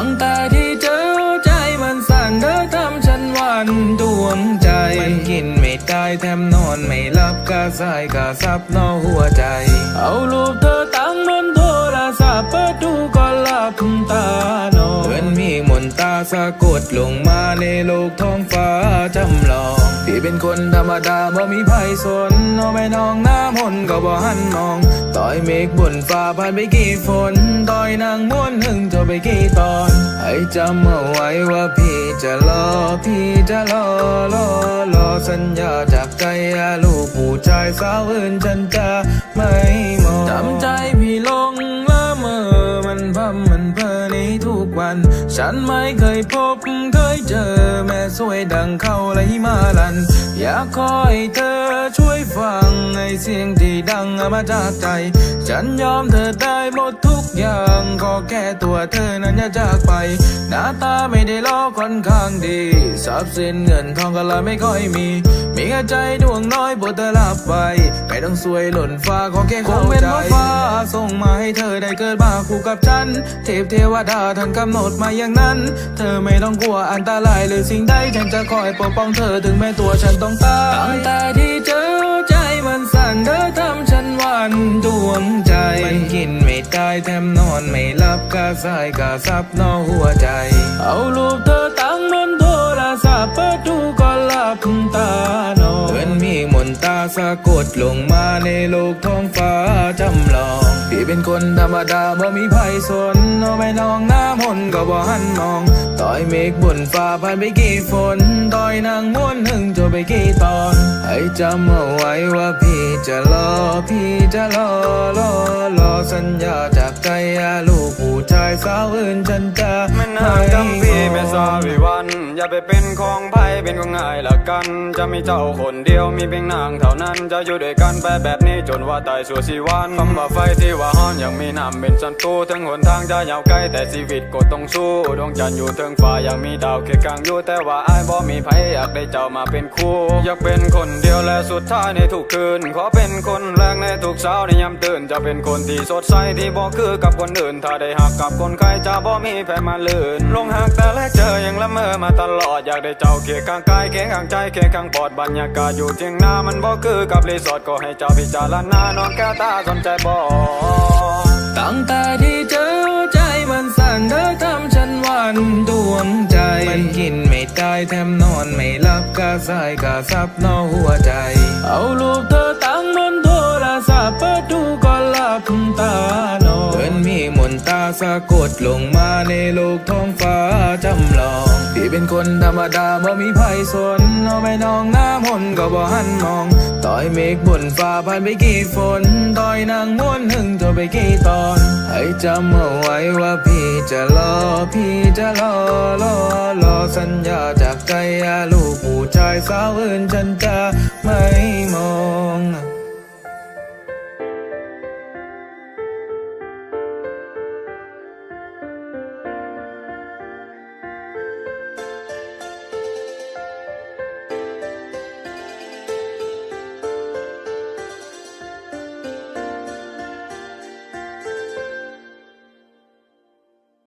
ตั้งแต่ที่เจอใจมันสั่นเธอทำฉันหวันดวงใจ มันกินไม่ได้แถมนอนไม่หลับกระสายกระซับนอหัวใจ สะกดลงมาในโลกท้องฟ้าจำลองพี่เป็นคนธรรมดาบ่มีภัยสนเอาไม่น้องหน้ามนก็บ่หันมอง ต่อยเมฆบนฟ้าผ่านไปกี่ฝนต่อยนางม้วนหึงเธอไปกี่ตอนให้จำเอาไว้ว่าพี่จะรอพี่จะรอรอรอสัญญาจากใจลูกผู้ชายสาวอื่นฉันจะไม่ ฉันไม่เคยพบเคยเจอแม่สวยดังเขาไหลมาลัน อยากคอยเธอช่วยฟังไอเสียงที่ดังมาจากใจ ฉันยอมเธอได้หมดทุกอย่างขอแค่ตัวเธอนั้นอย่าจากไป หน้าตาไม่ได้ล้อค่อนข้างดีทรัพย์สินเงินทองก็เลยไม่ค่อยมี มีแค่ใจดวงน้อยโปรดเธอรับไปไม่ต้องสวยหล่นฟ้าขอแค่เข้าใจคงเป็นเพราะฟ้าส มาให้เธอได้เกิดมาคู่กับฉัน เทพเทวดาท่านกำหนดมาอย่างนั้น เธอไม่ต้องกลัวอันตรายหรือสิ่งใดฉันจะคอยปกป้องเธอถึงแม้ตัวฉันต้องตายตั้งแต่ที่เจอใจมันสั่นเธอทำฉันหวันดวงใจ มันกินไม่ได้แถมนอนไม่หลับกะสายกะซับนอหัวใจ เอารูปเธอตั้งบนโทรศัพท์เปิดดูก็หลับตานอนเหมือนมีมนต์ตาสะกดลงมาในโลกท้องฟ้าจำลอง พี่เป็นคนธรรมดาบ่มีไพ่สนเอาไปน้องหน้ามนก็บ่หันมองต่อยเมฆบนฟ้าผ่านไปกี่ฝนต่อยนางม้วนหึงจบไปกี่ตอนให้จำเอาไว้ว่าพี่จะรอ พี่จะรอรอรอสัญญาจากใจอะลูกผู้ชายสาวอื่นฉันจะแม่นางจำพี่แม่สาวิวัน อย่าไปเป็นของไผเป็นของง่ายละกัน จะมีเจ้าคนเดียวมีเพียงนางเท่านั้น จะอยู่ด้วยกันไปแบบนี้จนว่าตายสู่ชีวันคำว่าไฟที่ว่าฮ้อนยังมีน้ำเป็นศันตรูถึงหนทางจะยาวไกลแต่ชีวิตก็ต้องสู้ดวงจันทร์อยู่เทิงฟ้ายังมีดาวเคียงข้างอยู่แต่ว่าอ้ายบ่มีไผอยากได้เจ้ามาเป็นคู่ อยากเป็นคนเดียวและสุดท้ายในทุกคืน ขอเป็นคนแรกในทุกเช้าในยามตื่น จะเป็นคนที่สดใสที่บ่คือกับคนอื่น ถ้าได้หักกับคนใครจะบ่มีแพ้มาลื่นลงหักแต่แรกเจอยังละเมอมาตลอด อยากได้เจ้าเคียงข้างกายเคียงข้างใจเคียงข้างปอดบรรยากาศอยู่เทียงหน้ามันบ่คือกับรีสอร์ทก็ให้เจ้าพิจารณาน้องแก้วตาสนใจบ่ตั้งแต่ที่เจอ สายกะซับนอหัวใจ เอารูป สะกดลงมาในโลกท้องฟ้าจำลอง พี่เป็นคนธรรมดาบ่มีภัยสนเอาไม่น้องหน้ามนก็บ่หันมอง ต่อยเมฆบนฟ้าผ่านไปกี่ฝน ต่อยนางม้วนหึงเธอไปกี่ตอน ให้จำเอาไว้ว่าพี่จะรอ พี่จะรอรอรอสัญญาจากใจลูกผู้ชายสาวอื่นฉันจะไม่